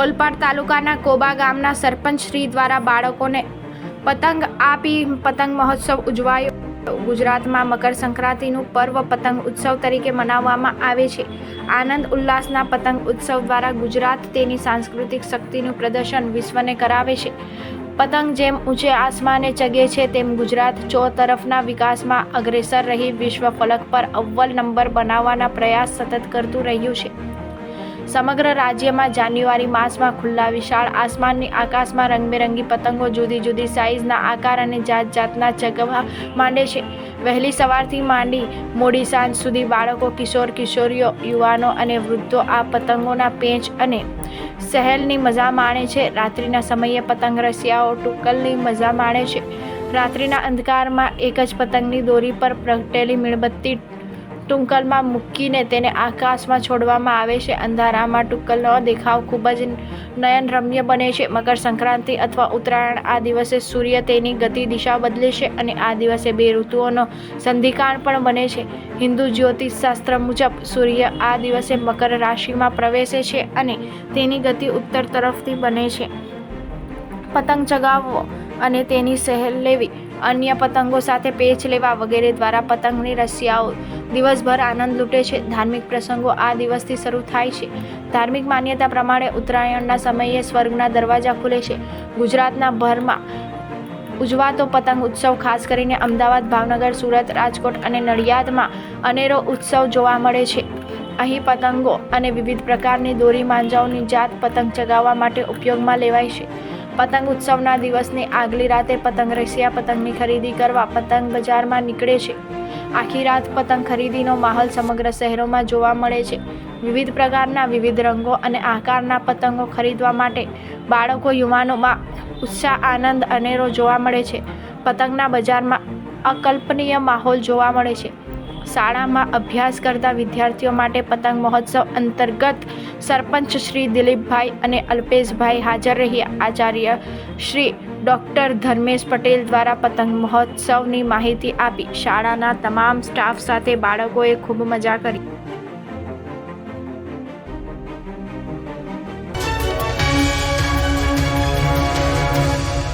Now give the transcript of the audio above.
ઓલપાડ તાલુકાના કોબા ગામના સરપંચ શ્રી દ્વારા બાળકોને પતંગ આપી પતંગ મહોત્સવ ઉજવાયો. ગુજરાતમાં મકર સંક્રાંતિનું પર્વ પતંગ ઉત્સવ તરીકે મનાવવામાં આવે છે. આનંદ ઉલ્લાસના પતંગ ઉત્સવ દ્વારા ગુજરાત તેની સાંસ્કૃતિક શક્તિનું પ્રદર્શન વિશ્વને કરાવે છે. પતંગ જેમ ઊંચે આસમાને ચગે છે, તેમ ગુજરાત ચો તરફના વિકાસમાં અગ્રેસર રહી વિશ્વ ફલક પર અવ્વલ નંબર બનાવવાના પ્રયાસ સતત કરતું રહ્યું છે. સમગ્ર રાજ્યમાં જાન્યુઆરી માસમાં ખુલ્લા વિશાળ આસમાનની આકાશમાં રંગબેરંગી પતંગો જુદી જુદી સાઇઝના આકાર અને જાત જાતના ચગવા માંડે છે. વહેલી સવારથી માંડી મોડી સાંજ સુધી બાળકો, કિશોર, કિશોરીઓ, યુવાનો અને વૃદ્ધો આ પતંગોના પેંચ અને સહેલની મજા માણે છે. રાત્રિના સમયે પતંગ રસિયાઓ ટુકલની મજા માણે છે. રાત્રિના અંધકારમાં એક જ પતંગની દોરી પર પ્રગટેલી મીણબત્તી ટુંકલમાં મૂકીને તેને આકાશમાં છોડવામાં આવે છે. અંધારામાં ટુંકલનો દેખાવ ખૂબ જ નયનરમ્ય બને છે. મકર સંક્રાંતિ અથવા ઉત્તરાયણ આ દિવસે સૂર્ય તેની ગતિ દિશા બદલે છે અને આ દિવસે બે ઋતુઓનો સંધિકાણ પણ બને છે. હિન્દુ જ્યોતિષશાસ્ત્ર મુજબ સૂર્ય આ દિવસે મકર રાશિમાં પ્રવેશે છે અને તેની ગતિ ઉત્તર તરફથી બને છે. પતંગ ચગાવવો અને તેની સહેલ લેવી, અન્ય પતંગો સાથે પેચ લેવા વગેરે દ્વારા પતંગની રસિયાઓ દિવસભર આનંદ લૂંટે છે. ધાર્મિક પ્રસંગો આ દિવસથી શરૂ થાય છે. ધાર્મિક માન્યતા પ્રમાણે ઉત્તરાયણના સમયે સ્વર્ગના દરવાજા ખુલે છે. ગુજરાતના ભરમાં ઉજવાતો પતંગ ઉત્સવ, ખાસ કરીને અમદાવાદ, ભાવનગર, સુરત, રાજકોટ અને નડિયાદમાં અનેરો ઉત્સવ જોવા મળે છે. અહીં પતંગો અને વિવિધ પ્રકારની દોરી માંજાઓની જાત પતંગ ચગાવવા માટે ઉપયોગમાં લેવાય છે. પતંગ ઉત્સવના દિવસની આગલી રાતે પતંગ રસિયા પતંગની ખરીદી કરવા પતંગ બજારમાં નીકળે છે. આખી રાત પતંગ ખરીદીનો માહોલ સમગ્ર શહેરોમાં જોવા મળે છે. વિવિધ પ્રકારના વિવિધ રંગો અને આકારના પતંગો ખરીદવા માટે બાળકો, યુવાનોમાં ઉત્સાહ, આનંદ, અનેરો જોવા મળે છે. પતંગના બજારમાં અકલ્પનીય માહોલ જોવા મળે છે. શાળામાં અભ્યાસ કરતા વિદ્યાર્થીઓ માટે પતંગ મહોત્સવ અંતર્ગત સરપંચ શ્રી દિલીપભાઈ અને અલ્પેશભાઈ હાજર રહ્યા. આચાર્ય શ્રી ડૉક્ટર ધર્મેશ પટેલ દ્વારા પતંગ મહોત્સવની માહિતી આપી. શાળાના તમામ સ્ટાફ સાથે બાળકોએ ખૂબ મજા કરી.